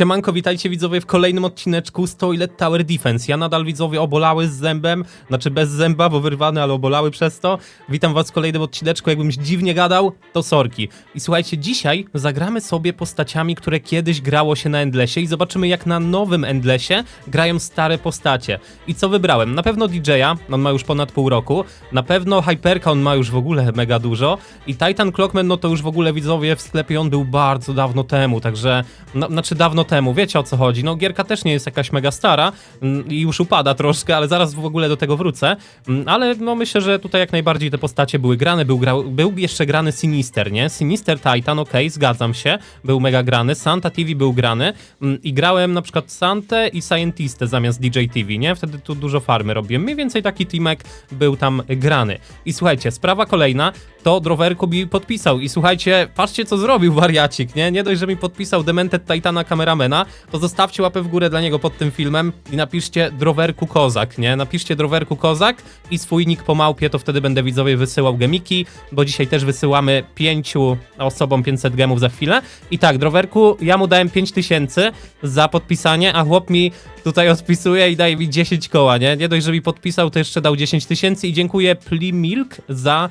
Siemanko, witajcie widzowie w kolejnym odcineczku z Toilet Tower Defense. Ja nadal widzowie obolały z zębem, znaczy bez zęba, bo wyrwany, ale obolały przez to. Witam was w kolejnym odcineczku, jakbym dziwnie gadał, to sorki. I słuchajcie, dzisiaj zagramy sobie postaciami, które kiedyś grało się na Endlessie i zobaczymy jak na nowym Endlessie grają stare postacie. I co wybrałem? Na pewno DJ-a, on ma już ponad pół roku, na pewno Hyperka, on ma już w ogóle mega dużo i Titan Clockman, no to już w ogóle widzowie w sklepie on był bardzo dawno temu, także, no, znaczy dawno temu, wiecie o co chodzi. No gierka też nie jest jakaś mega stara mm, i już upada troszkę, ale zaraz w ogóle do tego wrócę. Mm, Ale no myślę, że tutaj jak najbardziej te postacie były grane, był, grał, był jeszcze grany Sinister, nie? Sinister Titan, okej, zgadzam się, był mega grany, Santa TV był grany mm, i grałem na przykład Santę i Scientistę zamiast DJ TV, nie? Wtedy tu dużo farmy robiłem. Mniej więcej taki teamek był tam grany. I słuchajcie, sprawa kolejna, to Drowerku mi podpisał i słuchajcie, patrzcie co zrobił wariacik, nie? Nie dość, że mi podpisał Demented Titana Kameramena, to zostawcie łapę w górę dla niego pod tym filmem i napiszcie Drowerku Kozak, nie? Napiszcie Drowerku Kozak i swój nick po małpie, to wtedy będę widzowie wysyłał gemiki, bo dzisiaj też wysyłamy pięciu osobom 500 gemów za chwilę. I tak, Drowerku, ja mu dałem 5000 za podpisanie, a chłop mi tutaj odpisuje i daje mi 10 koła, nie? Nie dość, że mi podpisał, to jeszcze dał 10 tysięcy i dziękuję Plimilk za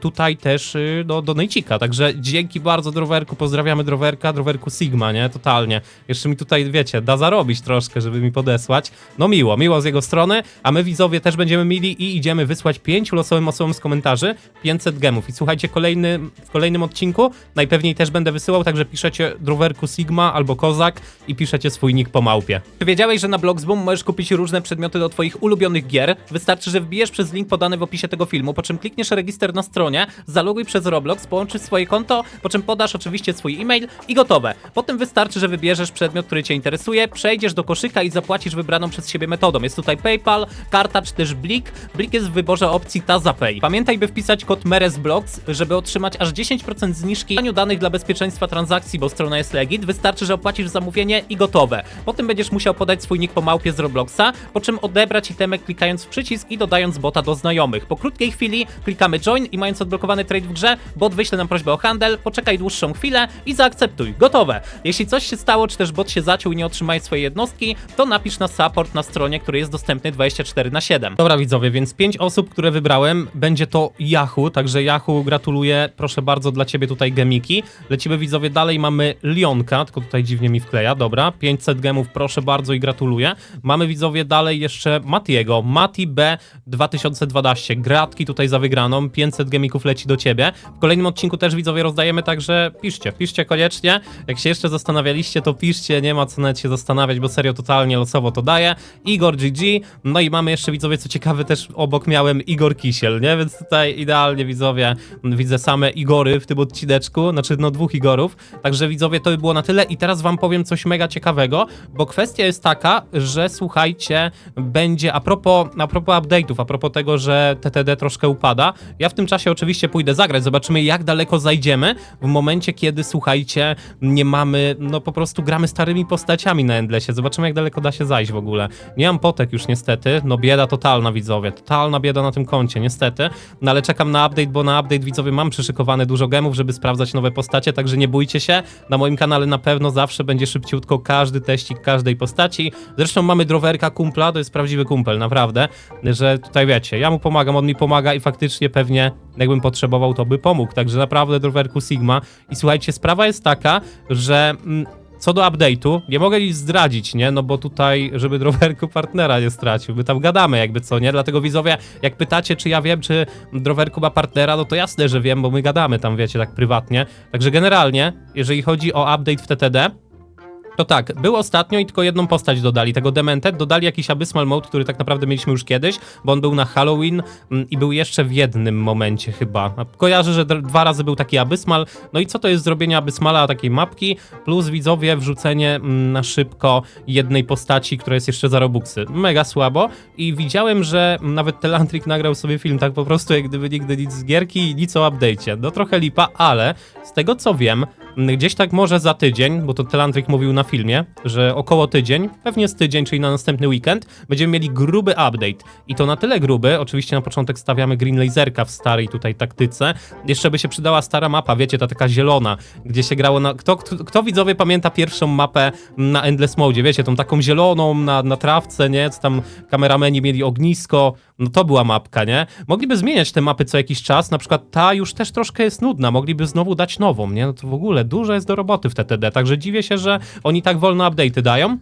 tutaj też y, do donejcika. Także dzięki bardzo Drowerku, pozdrawiamy Drowerka, Drowerku Sigma, nie? Totalnie. Jeszcze mi tutaj, wiecie, da zarobić troszkę, żeby mi podesłać. No miło, miło z jego strony, a my widzowie też będziemy mili i idziemy wysłać pięciu losowym osobom z komentarzy 500 gemów. I słuchajcie, kolejny, w kolejnym odcinku najpewniej też będę wysyłał, także piszecie Drowerku Sigma albo Kozak i piszecie swój nick po małpie. Czy wiedziałeś, że na Bloxboom możesz kupić różne przedmioty do twoich ulubionych gier? Wystarczy, że wbijesz przez link podany w opisie tego filmu, po czym klikniesz register na stronie, zaloguj przez Roblox, połączysz swoje konto, po czym podasz oczywiście swój e-mail i gotowe. Potem wystarczy, że wybierzesz przedmiot, który cię interesuje, przejdziesz do koszyka i zapłacisz wybraną przez siebie metodą. Jest tutaj PayPal, karta czy też Blik. Blik jest w wyborze opcji TazaPay. Pamiętaj, by wpisać kod MERESBLOX, żeby otrzymać aż 10% zniżki w danych dla bezpieczeństwa transakcji, bo strona jest legit. Wystarczy, że opłacisz zamówienie i gotowe. Potem będziesz musiał podać swój nick po małpie z Robloxa, po czym odebrać itemek klikając w przycisk i dodając bota do znajomych. Po krótkiej chwili klikamy join i mając odblokowany trade w grze, bot wyśle nam prośbę o handel, poczekaj dłuższą chwilę i zaakceptuj. Gotowe. Jeśli coś się stało, czy też bot się zaciął i nie otrzymaj swojej jednostki, to napisz na support na stronie, który jest dostępny 24 na 7. Dobra widzowie, więc 5 osób, które wybrałem, będzie to Yahoo, także Yahoo gratuluję, proszę bardzo dla ciebie tutaj gemiki. Lecimy widzowie dalej, mamy Lionka, tylko tutaj dziwnie mi wkleja, dobra, 500 gemów, proszę bardzo i gratuluję. Mamy widzowie dalej jeszcze Matiego, Mati B 2012, gratki tutaj za wygraną, 500 gemików leci do ciebie. W kolejnym odcinku też widzowie rozdajemy, także piszcie, piszcie koniecznie. Jak się jeszcze zastanawialiście, to piszcie, nie ma co nawet się zastanawiać, bo serio totalnie losowo to daje. Igor GG, no i mamy jeszcze widzowie, co ciekawe, też obok miałem Igor Kisiel, nie? Więc tutaj idealnie widzowie, widzę same Igory w tym odcineczku, znaczy no dwóch Igorów. Także widzowie, to by było na tyle i teraz wam powiem coś mega ciekawego, bo kwestia jest taka, że słuchajcie, będzie a propos, a propos update'ów, a propos tego, że TTD troszkę upada. Ja w tym czasie oczywiście pójdę zagrać, zobaczymy jak daleko zajdziemy w momencie, kiedy słuchajcie, nie mamy, no po prostu gramy starymi postaciami na Endlessie. Zobaczymy jak daleko da się zajść w ogóle. Nie mam potek już niestety, no bieda totalna widzowie, totalna bieda na tym koncie niestety, no ale czekam na update, bo na update widzowie mam przyszykowane dużo gemów, żeby sprawdzać nowe postacie, także nie bójcie się, na moim kanale na pewno zawsze będzie szybciutko każdy teścik każdej postaci. Zresztą mamy drowerka kumpla, to jest prawdziwy kumpel, naprawdę, że tutaj wiecie, ja mu pomagam, on mi pomaga i faktycznie pewnie jakbym potrzebował, to by pomógł. Także naprawdę drowerku Sigma. I słuchajcie, sprawa jest taka, że. Mm, co do update'u, nie mogę nic zdradzić, nie? No bo tutaj, żeby drowerku partnera nie stracił, my tam gadamy jakby co, nie? Dlatego widzowie, jak pytacie, czy ja wiem, czy drowerku ma partnera, no to jasne, że wiem, bo my gadamy tam, wiecie, tak prywatnie. Także generalnie, jeżeli chodzi o update w TTD, to tak, był ostatnio i tylko jedną postać dodali, tego Demented, dodali jakiś Abyssal Mode, który tak naprawdę mieliśmy już kiedyś, bo on był na Halloween mm, i był jeszcze w jednym momencie chyba. Kojarzę, że dwa razy był taki Abyssmal, no i co to jest zrobienie Abyssmala, takiej mapki, plus widzowie wrzucenie mm, na szybko jednej postaci, która jest jeszcze za Robuxy. Mega słabo i widziałem, że nawet Telantrik nagrał sobie film tak po prostu, jak gdyby nigdy nic z gierki i nic o update'cie. No trochę lipa, ale z tego co wiem, Gdzieś tak może za tydzień, bo to Telantrik mówił na filmie, że około tydzień, pewnie z tydzień, czyli na następny weekend, będziemy mieli gruby update. I to na tyle gruby, oczywiście na początek stawiamy Green Laserka w starej tutaj taktyce. Jeszcze by się przydała stara mapa, wiecie, ta taka zielona, gdzie się grało na... Kto, kto, kto widzowie pamięta pierwszą mapę na Endless Mode, wiecie, tą taką zieloną na, na trawce, nie? Co tam kamerameni mieli ognisko, no to była mapka, nie? Mogliby zmieniać te mapy co jakiś czas, na przykład ta już też troszkę jest nudna, mogliby znowu dać nową, nie? No to w ogóle dużo jest do roboty w TTD, także dziwię się, że oni tak wolno update'y dają.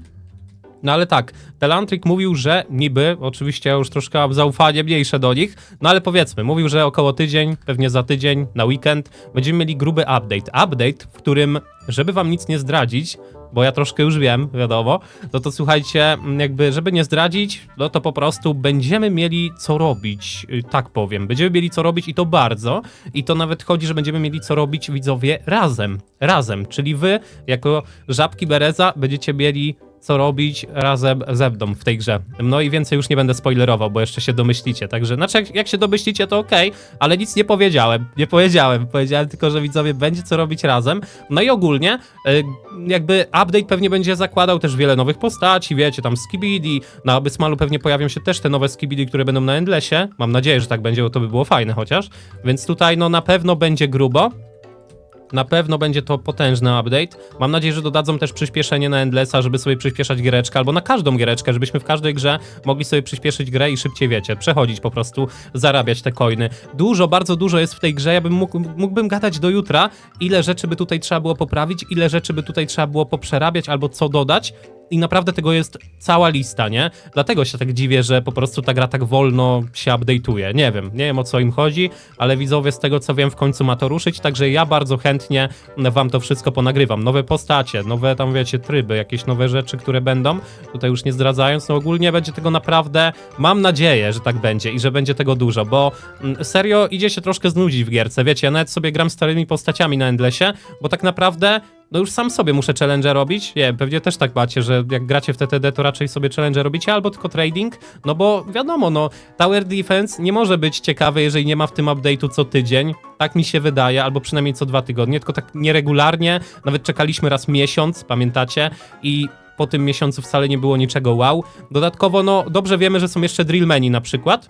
No ale tak, Telantrik mówił, że niby, oczywiście już troszkę mam zaufanie mniejsze do nich, no ale powiedzmy, mówił, że około tydzień, pewnie za tydzień, na weekend, będziemy mieli gruby update. Update, w którym, żeby wam nic nie zdradzić, bo ja troszkę już wiem, wiadomo, no to słuchajcie, mm, jakby, żeby nie zdradzić, no to po prostu będziemy mieli co robić, y, tak powiem. Będziemy mieli co robić i to bardzo, i to nawet chodzi, że będziemy mieli co robić, widzowie, razem, razem, czyli wy, jako żabki Bereza, będziecie mieli co robić razem ze mną w tej grze. No i więcej już nie będę spoilerował, bo jeszcze się domyślicie. Także, znaczy, jak, jak się domyślicie, to okej, ale nic nie powiedziałem. Nie powiedziałem. Powiedziałem tylko, że widzowie będzie co robić razem. No i ogólnie, y, jakby update pewnie będzie zakładał też wiele nowych postaci, wiecie, tam Skibidi. Na Abysmalu pewnie pojawią się też te nowe Skibidi, które będą na Endlessie. Mam nadzieję, że tak będzie, bo to by było fajne chociaż. Więc tutaj, no na pewno będzie grubo. Na pewno będzie to potężny update. Mam nadzieję, że dodadzą też przyspieszenie na Endlessa, żeby sobie przyspieszać giereczkę, albo na każdą giereczkę, żebyśmy w każdej grze mogli sobie przyspieszyć grę i szybciej, wiecie, przechodzić po prostu, zarabiać te coiny. Dużo, bardzo dużo jest w tej grze, ja bym mógł, mógłbym gadać do jutra, ile rzeczy by tutaj trzeba było poprawić, ile rzeczy by tutaj trzeba było poprzerabiać, albo co dodać. I naprawdę tego jest cała lista, nie? Dlatego się tak dziwię, że po prostu ta gra tak wolno się update'uje. Nie wiem, nie wiem o co im chodzi, ale widzowie z tego co wiem w końcu ma to ruszyć, także ja bardzo chętnie wam to wszystko ponagrywam. Nowe postacie, nowe tam wiecie tryby, jakieś nowe rzeczy, które będą. Tutaj już nie zdradzając, no ogólnie będzie tego naprawdę, mam nadzieję, że tak będzie i że będzie tego dużo, bo mm, serio idzie się troszkę znudzić w gierce. Wiecie, ja nawet sobie gram starymi postaciami na Endlessie, bo tak naprawdę no już sam sobie muszę challenge robić. Nie, pewnie też tak macie, że jak gracie w TTD, to raczej sobie challenge robicie, albo tylko trading, no bo wiadomo, no Tower Defense nie może być ciekawy, jeżeli nie ma w tym update'u co tydzień. Tak mi się wydaje, albo przynajmniej co dwa tygodnie, tylko tak nieregularnie. Nawet czekaliśmy raz miesiąc, pamiętacie? I po tym miesiącu wcale nie było niczego wow. Dodatkowo, no dobrze wiemy, że są jeszcze drillmeni na przykład,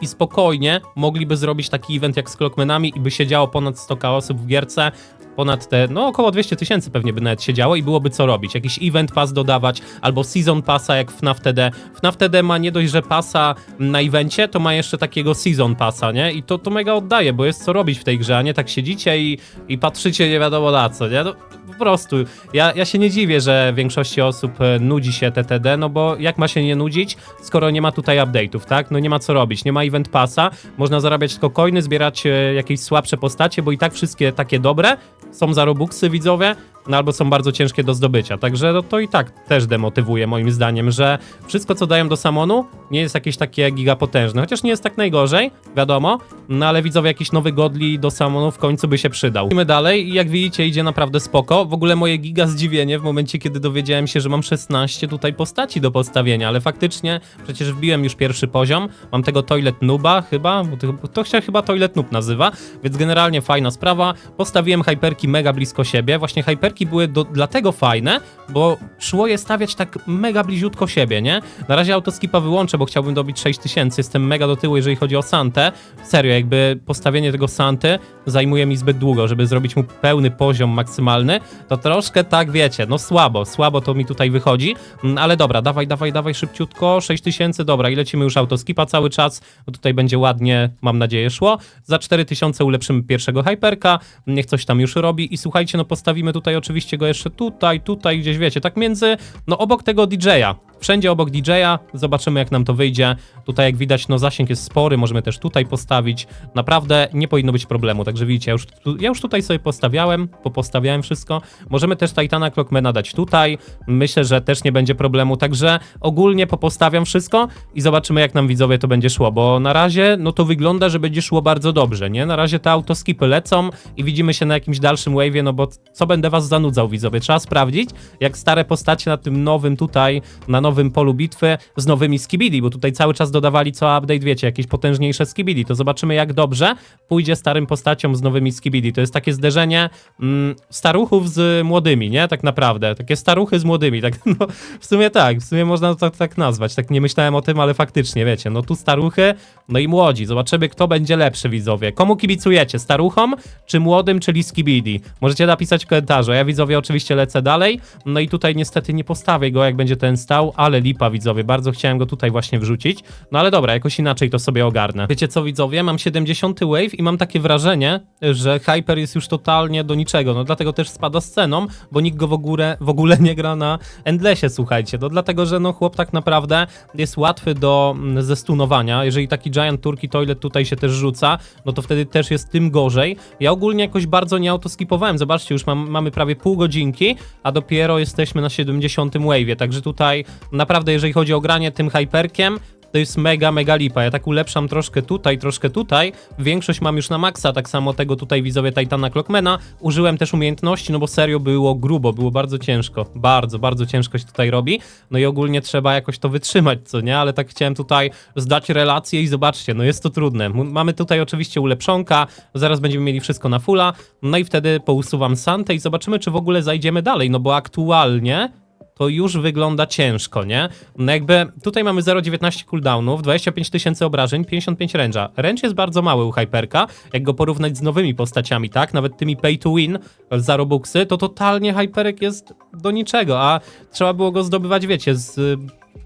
i spokojnie mogliby zrobić taki event jak z Clockmanami i by siedziało ponad 100 osób w gierce, ponad te, no około 200 tysięcy pewnie by nawet siedziało i byłoby co robić. Jakiś event pass dodawać, albo season passa jak FNAF TD. FNAF TD ma nie dość, że passa na evencie, to ma jeszcze takiego season passa, nie? I to, to mega oddaje, bo jest co robić w tej grze, a nie tak siedzicie i, i patrzycie nie wiadomo na co, nie? No, po prostu. Ja, ja się nie dziwię, że większości osób e, nudzi się TTD, no bo jak ma się nie nudzić, skoro nie ma tutaj update'ów, tak? No nie ma co robić, nie ma event passa, można zarabiać tylko coiny, zbierać e, jakieś słabsze postacie, bo i tak wszystkie takie dobre są za robuxy widzowie, no albo są bardzo ciężkie do zdobycia. Także no, to i tak też demotywuje moim zdaniem, że wszystko co dają do Samonu nie jest jakieś takie gigapotężne. Chociaż nie jest tak najgorzej, wiadomo, no ale widzowie jakiś nowy godli do Samonu w końcu by się przydał. Idziemy dalej i jak widzicie idzie naprawdę spoko. W ogóle moje giga zdziwienie w momencie kiedy dowiedziałem się, że mam 16 tutaj postaci do postawienia, ale faktycznie przecież wbiłem już pierwszy poziom. Mam tego Toilet Nuba chyba, to, to się chyba Toilet Noob nazywa, więc generalnie fajna sprawa. Postawiłem hyperki mega blisko siebie. Właśnie były do, dlatego fajne, bo szło je stawiać tak mega bliziutko siebie, nie? Na razie autoskipa wyłączę, bo chciałbym dobić 6000. Jestem mega do tyłu, jeżeli chodzi o Santę. Serio, jakby postawienie tego Santy zajmuje mi zbyt długo, żeby zrobić mu pełny poziom maksymalny, to troszkę tak wiecie, no słabo, słabo to mi tutaj wychodzi, Mm, ale dobra, dawaj, dawaj, dawaj szybciutko, 6000, dobra i lecimy już autoskipa cały czas, bo tutaj będzie ładnie, mam nadzieję, szło. Za 4000 ulepszymy pierwszego hyperka, niech coś tam już robi i słuchajcie, no postawimy tutaj oczywiście go jeszcze tutaj, tutaj gdzieś, wiecie, tak między, no obok tego DJ-a, wszędzie obok DJ-a, zobaczymy jak nam to wyjdzie. Tutaj jak widać, no zasięg jest spory, możemy też tutaj postawić. Naprawdę nie powinno być problemu, także widzicie, ja już, tu, ja już tutaj sobie postawiałem, popostawiałem wszystko. Możemy też Titana Clockmana dać tutaj, myślę, że też nie będzie problemu, także ogólnie popostawiam wszystko i zobaczymy jak nam widzowie to będzie szło, bo na razie, no to wygląda, że będzie szło bardzo dobrze, nie? Na razie te autoskipy lecą i widzimy się na jakimś dalszym wave'ie, no bo co będę was zanudzał widzowie, trzeba sprawdzić, jak stare postacie na tym nowym tutaj, na nowym nowym polu bitwy z nowymi skibidi, bo tutaj cały czas dodawali co update, wiecie, jakieś potężniejsze skibidi, to zobaczymy jak dobrze pójdzie starym postaciom z nowymi skibidi. To jest takie zderzenie mm, staruchów z młodymi, nie? Tak naprawdę. Takie staruchy z młodymi, tak no, w sumie tak, w sumie można to tak, nazwać. Tak nie myślałem o tym, ale faktycznie, wiecie, no tu staruchy, no i młodzi. Zobaczymy, kto będzie lepszy, widzowie. Komu kibicujecie? Staruchom, czy młodym, czyli skibidi? Możecie napisać w komentarzu. Ja, widzowie, oczywiście lecę dalej. No i tutaj niestety nie postawię go, jak będzie ten stał, ale lipa, widzowie. Bardzo chciałem go tutaj właśnie wrzucić. No ale dobra, jakoś inaczej to sobie ogarnę. Wiecie co, widzowie? Mam 70 wave i mam takie wrażenie, że Hyper jest już totalnie do niczego. No dlatego też spada z ceną, bo nikt go w ogóle, w ogóle nie gra na Endlessie, słuchajcie. No dlatego, że no chłop tak naprawdę jest łatwy do mm, zestunowania. Jeżeli taki Giant Turkey Toilet tutaj się też rzuca, no to wtedy też jest tym gorzej. Ja ogólnie jakoś bardzo nie autoskipowałem. Zobaczcie, już mam, mamy prawie pół godzinki, a dopiero jesteśmy na 70 wave'ie, także tutaj naprawdę jeżeli chodzi o granie tym Hyperkiem, to jest mega, mega lipa. Ja tak ulepszam troszkę tutaj, troszkę tutaj. Większość mam już na maksa, tak samo tego tutaj widzowie Titana Clockmana. Użyłem też umiejętności, no bo serio było grubo, było bardzo ciężko. Bardzo, bardzo ciężko się tutaj robi. No i ogólnie trzeba jakoś to wytrzymać, co nie? Ale tak chciałem tutaj zdać relację i zobaczcie, no jest to trudne. Mamy tutaj oczywiście ulepszonka, zaraz będziemy mieli wszystko na fulla, no i wtedy pousuwam Santę i zobaczymy, czy w ogóle zajdziemy dalej, no bo aktualnie to już wygląda ciężko, nie? No jakby tutaj mamy 0,19 cooldownów, 25 tysięcy obrażeń, 55 range'a. Range jest bardzo mały u Hyperka, jak go porównać z nowymi postaciami, tak? Nawet tymi pay to win za Robuxy, to totalnie Hyperek jest do niczego, a trzeba było go zdobywać, wiecie, z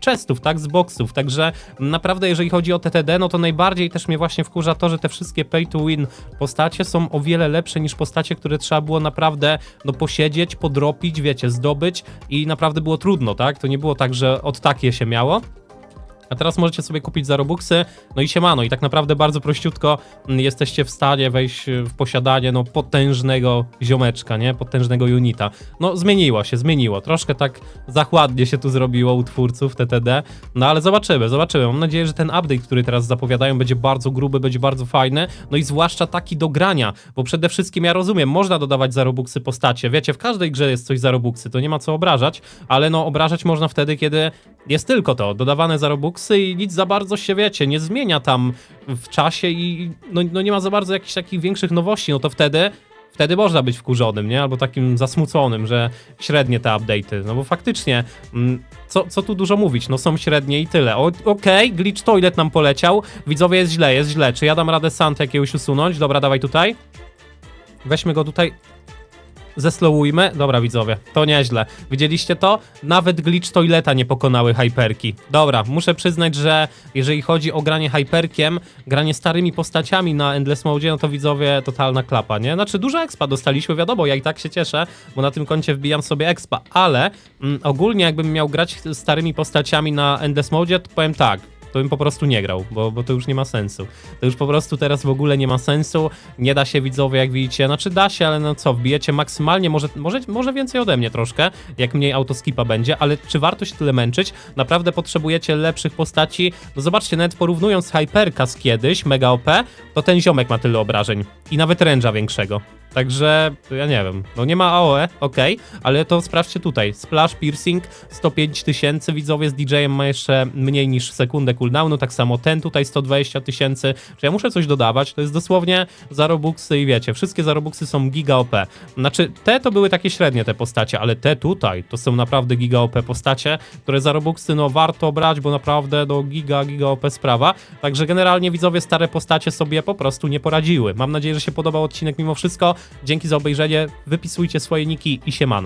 chestów, tak, z boxów, także naprawdę jeżeli chodzi o TTD, no to najbardziej też mnie właśnie wkurza to, że te wszystkie pay to win postacie są o wiele lepsze niż postacie, które trzeba było naprawdę, no posiedzieć, podropić, wiecie, zdobyć i naprawdę było trudno, tak, to nie było tak, że od takie się miało, a teraz możecie sobie kupić za Robuxy, no i siemano. I tak naprawdę bardzo prościutko mm, jesteście w stanie wejść y, w posiadanie no potężnego ziomeczka, nie? Potężnego unita. No zmieniło się, zmieniło. Troszkę tak zachładnie się tu zrobiło u twórców TTD, no ale zobaczymy, zobaczymy. Mam nadzieję, że ten update, który teraz zapowiadają, będzie bardzo gruby, będzie bardzo fajny, no i zwłaszcza taki do grania, bo przede wszystkim ja rozumiem, można dodawać za Robuxy postacie. Wiecie, w każdej grze jest coś za Robuxy, to nie ma co obrażać, ale no obrażać można wtedy, kiedy jest tylko to, dodawane za Robuxy i nic za bardzo się, wiecie, nie zmienia tam w czasie i no, no nie ma za bardzo jakichś takich większych nowości, no to wtedy wtedy można być wkurzonym, nie? Albo takim zasmuconym, że średnie te update'y, no bo faktycznie, mm, co, co tu dużo mówić, no są średnie i tyle. Okej, glitch toilet nam poleciał, widzowie jest źle, jest źle, czy ja dam radę Santę jakiegoś usunąć? Dobra, dawaj tutaj. Weźmy go tutaj, Zeslowujmy. Dobra, widzowie, to nieźle. Widzieliście to? Nawet glitch toileta nie pokonały hyperki. Dobra, muszę przyznać, że jeżeli chodzi o granie hyperkiem, granie starymi postaciami na Endless Mode, no to widzowie, totalna klapa, nie? Znaczy, dużo expa dostaliśmy, wiadomo, ja i tak się cieszę, bo na tym koncie wbijam sobie expa, ale mm, ogólnie jakbym miał grać starymi postaciami na Endless Mode, to powiem tak, to bym po prostu nie grał, bo, bo to już nie ma sensu. To już po prostu teraz w ogóle nie ma sensu. Nie da się widzowie, jak widzicie. Znaczy da się, ale no co, wbijecie maksymalnie, może, może, może więcej ode mnie troszkę, jak mniej autoskipa będzie, ale czy warto się tyle męczyć? Naprawdę potrzebujecie lepszych postaci. No zobaczcie, nawet porównując Hyperka z kiedyś, Mega OP, to ten ziomek ma tyle obrażeń. I nawet range'a większego. Także ja nie wiem. No nie ma AOE, okej, ale to sprawdźcie tutaj. Splash Piercing 105 tysięcy, widzowie z DJ-em ma jeszcze mniej niż sekundę cooldownu, tak samo ten tutaj 120 tysięcy. Czy ja muszę coś dodawać? To jest dosłownie za Robuxy i wiecie, wszystkie za Robuxy są giga OP. Znaczy, te to były takie średnie te postacie, ale te tutaj to są naprawdę giga OP postacie, które za Robuxy no warto brać, bo naprawdę no giga, giga OP sprawa. Także generalnie widzowie stare postacie sobie po prostu nie poradziły. Mam nadzieję, że się podobał odcinek mimo wszystko. Dzięki za obejrzenie, wypisujcie swoje niki i siemano.